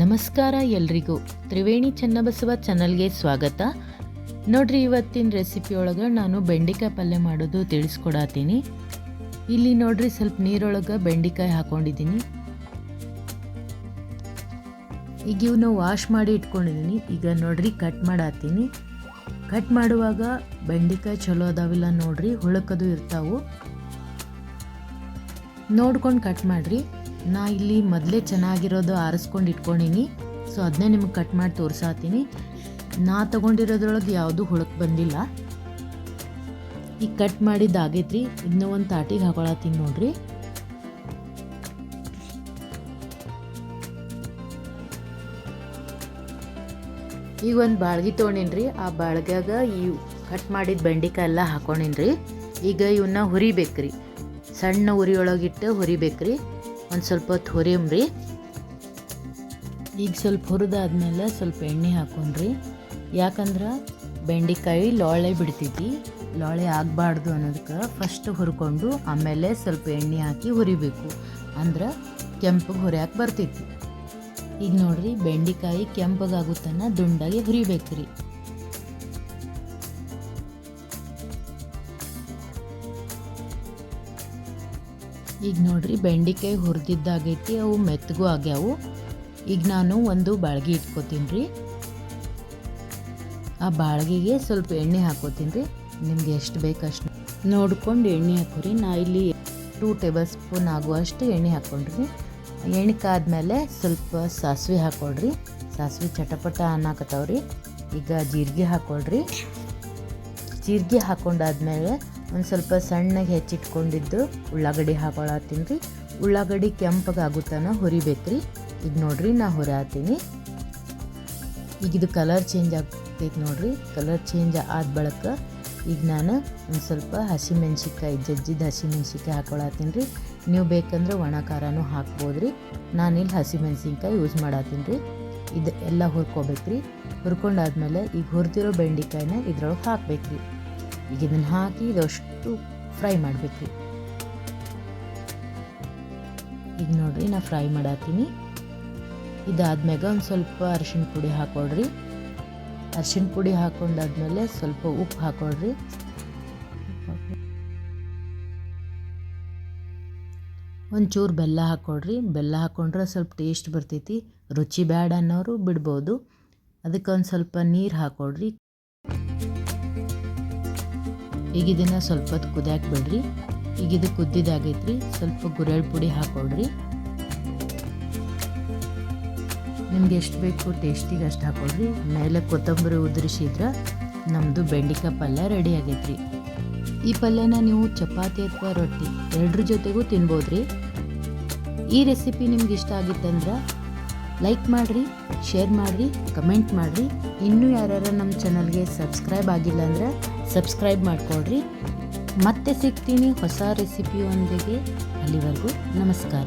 ನಮಸ್ಕಾರ ಎಲ್ರಿಗೂ. ತ್ರಿವೇಣಿ ಚೆನ್ನಬಸವ ಚಾನಲ್ಗೆ ಸ್ವಾಗತ. ನೋಡ್ರಿ, ಇವತ್ತಿನ ರೆಸಿಪಿ ಒಳಗೆ ನಾನು ಬೆಂಡೆಕಾಯಿ ಪಲ್ಯ ಮಾಡೋದು ತಿಳಿಸ್ಕೊಡತ್ತೀನಿ ಇಲ್ಲಿ ನೋಡ್ರಿ, ಸ್ವಲ್ಪ ನೀರೊಳಗೆ ಬೆಂಡೆಕಾಯಿ ಹಾಕೊಂಡಿದ್ದೀನಿ. ಈಗ ಇವನ್ನ ವಾಶ್ ಮಾಡಿ ಇಟ್ಕೊಂಡಿದ್ದೀನಿ. ಈಗ ನೋಡ್ರಿ ಕಟ್ ಮಾಡತ್ತೀನಿ ಕಟ್ ಮಾಡುವಾಗ ಬೆಂಡೆಕಾಯಿ ಚಲೋ ಅದಾವಿಲ್ಲ ನೋಡ್ರಿ, ಹುಳಕದು ಇರ್ತಾವು. ನೋಡ್ಕೊಂಡು ಕಟ್ ಮಾಡಿರಿ. ನಾ ಇಲ್ಲಿ ಮೊದಲೇ ಚೆನ್ನಾಗಿರೋದು ಆರಿಸ್ಕೊಂಡು ಇಟ್ಕೊಂಡಿನಿ. ಸೊ ಅದನ್ನೇ ನಿಮಗೆ ಕಟ್ ಮಾಡಿ ತೋರ್ಸಾತೀನಿ. ನಾ ತೊಗೊಂಡಿರೋದ್ರೊಳಗೆ ಯಾವುದೂ ಹುಳಕ್ ಬಂದಿಲ್ಲ. ಈಗ ಕಟ್ ಮಾಡಿದ್ದು ಆಗೈತ್ರಿ. ಇನ್ನೂ ಒಂದು ತಾಟಿಗೆ ಹಾಕೊಳತ್ತೀನಿ ನೋಡ್ರಿ. ಈಗ ಒಂದು ಬಾಳ್ಗಿ ತೊಗೊಂಡಿನ್ರಿ. ಆ ಬಾಳ್ಗ್ಯಾಗ ಈ ಕಟ್ ಮಾಡಿದ ಬೆಂಡಿಕಾಯಿ ಎಲ್ಲ ಹಾಕೊಂಡಿನ್ರಿ ಈಗ ಇವನ್ನ ಹುರಿಬೇಕ್ರಿ. ಸಣ್ಣ ಉರಿಯೊಳಗಿಟ್ಟು ಹುರಿಬೇಕ್ರಿ. ಒಂದು ಸ್ವಲ್ಪ ಹೊತ್ತು ಹುರಿಯಮ್ರಿ ಈಗ ಸ್ವಲ್ಪ ಹುರಿದಾದ್ಮೇಲೆ ಸ್ವಲ್ಪ ಎಣ್ಣೆ ಹಾಕೊಂಡ್ರಿ. ಯಾಕಂದ್ರೆ ಬೆಂಡೆಕಾಯಿ ಲೋಳೆ ಬಿಡ್ತೈತಿ. ಲೋಳೆ ಆಗಬಾರ್ದು ಅನ್ನೋದಕ್ಕೆ ಫಸ್ಟ್ ಹುರ್ಕೊಂಡು ಆಮೇಲೆ ಸ್ವಲ್ಪ ಎಣ್ಣೆ ಹಾಕಿ ಹುರಿಬೇಕು. ಅಂದ್ರೆ ಕೆಂಪಗೆ ಹುರಿಯಾಕೆ ಬರ್ತೈತಿ. ಈಗ ನೋಡ್ರಿ ಬೆಂಡೆಕಾಯಿ ಕೆಂಪಗಾಗುತ್ತನ ದುಂಡಾಗಿ ಹುರಿಬೇಕ್ರಿ. ಈಗ ನೋಡ್ರಿ ಬೆಂಡೆಕಾಯಿ ಹುರಿದಿದ್ದಾಗೈತಿ, ಅವು ಮೆತ್ತಗೂ ಆಗ್ಯಾವು. ಈಗ ನಾನು ಒಂದು ಬಾಳ್ಗೆ ಇಟ್ಕೋತೀನಿ ರೀ ಆ ಬಾಳ್ಗೆಗೆ ಸ್ವಲ್ಪ ಎಣ್ಣೆ ಹಾಕೋತೀನಿ ರೀ ನಿಮ್ಗೆ ಎಷ್ಟು ಬೇಕಷ್ಟು. ನೋಡ್ಕೊಂಡು ಎಣ್ಣೆ ಹಾಕೋರಿ, ನಾ ಇಲ್ಲಿ ಟೂ ಟೇಬಲ್ ಸ್ಪೂನ್ ಆಗುವಷ್ಟು ಎಣ್ಣೆ ಹಾಕ್ಕೊಂಡ್ರಿ. ಎಣ್ಣೆ ಕಾದ್ಮೇಲೆ ಸ್ವಲ್ಪ ಸಾಸಿವೆ ಹಾಕೊಳ್ರಿ. ಸಾಸಿವೆ ಚಟಪಟ ಅನ್ನಕತ್ತವ್ರಿ. ಈಗ ಜೀರಿಗೆ ಹಾಕೊಳ್ರಿ. ಜೀರಿಗೆ ಹಾಕೊಂಡಾದ್ಮೇಲೆ ಒಂದು ಸ್ವಲ್ಪ ಸಣ್ಣಗೆ ಹೆಚ್ಚಿಟ್ಕೊಂಡಿದ್ದು ಉಳ್ಳಾಗಡ್ಡಿ ಹಾಕೊಳತ್ತೀನಿ ರೀ. ಉಳ್ಳಾಗಡ್ಡಿ ಕೆಂಪಗೆ ಆಗುತ್ತಾನ ಹುರಿಬೇಕ್ರಿ ಈಗ ನೋಡ್ರಿ ನಾ ಹುರಾತೀನಿ ಈಗ ಇದು ಕಲರ್ ಚೇಂಜ್ ಆಗ್ತೈತೆ ನೋಡ್ರಿ. ಕಲರ್ ಚೇಂಜ್ ಆದ ಬಳಕ ಈಗ ನಾನು ಒಂದು ಸ್ವಲ್ಪ ಹಸಿಮೆಣ್ಸಿಕಾಯಿ ಜಜ್ಜಿದ ಹಸಿಮೆಣ್ಸಿಕಾಯಿ ಹಾಕೊಳತ್ತೀನಿ ರೀ. ನೀವು ಬೇಕಂದ್ರೆ ಒಣ ಖಾರನೂ ಹಾಕ್ಬೋದು ರೀ. ನಾನು ಇಲ್ಲಿ ಹಸಿಮೆಣ್ಸಿನ್ಕಾಯಿ ಯೂಸ್ ಮಾಡತ್ತೀನಿ ರೀ. ಇದು ಎಲ್ಲ ಹುರ್ಕೋಬೇಕ್ರಿ ಹುರ್ಕೊಂಡಾದ್ಮೇಲೆ ಈಗ ಹುರಿದಿರೋ ಬೆಂಡೆಕಾಯಿನ ಇದ್ರೊಳಗೆ ಹಾಕ್ಬೇಕ್ರಿ ಈಗ ಇದನ್ನು ಹಾಕಿ ಇದಷ್ಟು ಫ್ರೈ ಮಾಡಬೇಕು. ಈಗ ನೋಡ್ರಿ, ನಾ ಫ್ರೈ ಮಾಡತ್ತೀನಿ ಇದಾದ್ಮ್ಯಾಗ ಒಂದು ಸ್ವಲ್ಪ ಅರಿಶಿಣ ಪುಡಿ ಹಾಕೊಳ್ರಿ. ಅರಿಶಿಣ ಪುಡಿ ಹಾಕೊಂಡಾದ್ಮೇಲೆ ಸ್ವಲ್ಪ ಉಪ್ಪು ಹಾಕೊಳ್ರಿ. ಒಂಚೂರು ಬೆಲ್ಲ ಹಾಕ್ಕೊಡ್ರಿ ಬೆಲ್ಲ ಹಾಕ್ಕೊಂಡ್ರೆ ಸ್ವಲ್ಪ ಟೇಸ್ಟ್ ಬರ್ತೈತಿ. ರುಚಿ ಬ್ಯಾಡ ಅನ್ನೋರು ಬಿಡ್ಬೋದು. ಅದಕ್ಕೆ ಒಂದು ಸ್ವಲ್ಪ ನೀರು ಹಾಕ್ಕೊಡ್ರಿ ಈಗ ಇದನ್ನು ಸ್ವಲ್ಪ ಹೊತ್ತು ಕುದಿಯಾಕೆ ಬಿಡ್ರಿ ಈಗ ಇದು ಕುದ್ದಿದಾಗೈತ್ರಿ ಸ್ವಲ್ಪ ಗುರೆಳ್ ಪುಡಿ ಹಾಕ್ಕೊಳ್ರಿ ನಿಮ್ಗೆ ಎಷ್ಟು ಬೇಕು ಟೇಸ್ಟಿಗೆ ಅಷ್ಟು ಹಾಕ್ಕೊಳ್ರಿ ಮೇಲೆ ಕೊತ್ತಂಬರಿ ಉದುರಿಸಿದ್ರೆ ನಮ್ಮದು ಬೆಂಡಿಕಾಯಿ ಪಲ್ಯ ರೆಡಿ ಆಗೈತ್ರಿ. ಈ ಪಲ್ಯನ ನೀವು ಚಪಾತಿ ಅಥವಾ ರೊಟ್ಟಿ ಎರಡರ ಜೊತೆಗೂ ತಿನ್ಬೋದ್ರಿ. ಈ ರೆಸಿಪಿ ನಿಮ್ಗೆ ಇಷ್ಟ ಆಗಿತ್ತಂದ್ರೆ ಲೈಕ್ ಮಾಡಿರಿ ಶೇರ್ ಮಾಡಿರಿ ಕಮೆಂಟ್ ಮಾಡಿರಿ. ಇನ್ನೂ ಯಾರ್ಯಾರು ನಮ್ಮ ಚಾನಲ್ಗೆ ಸಬ್ಸ್ಕ್ರೈಬ್ ಆಗಿಲ್ಲ ಅಂದ್ರೆ ಸಬ್ಸ್ಕ್ರೈಬ್ ಮಾಡಿಕೊಡ್ರಿ ಮತ್ತೆ ಸಿಗ್ತೀನಿ ಹೊಸ ರೆಸಿಪಿಯೊಂದಿಗೆ ಅಲ್ಲಿವರೆಗೂ ನಮಸ್ಕಾರ.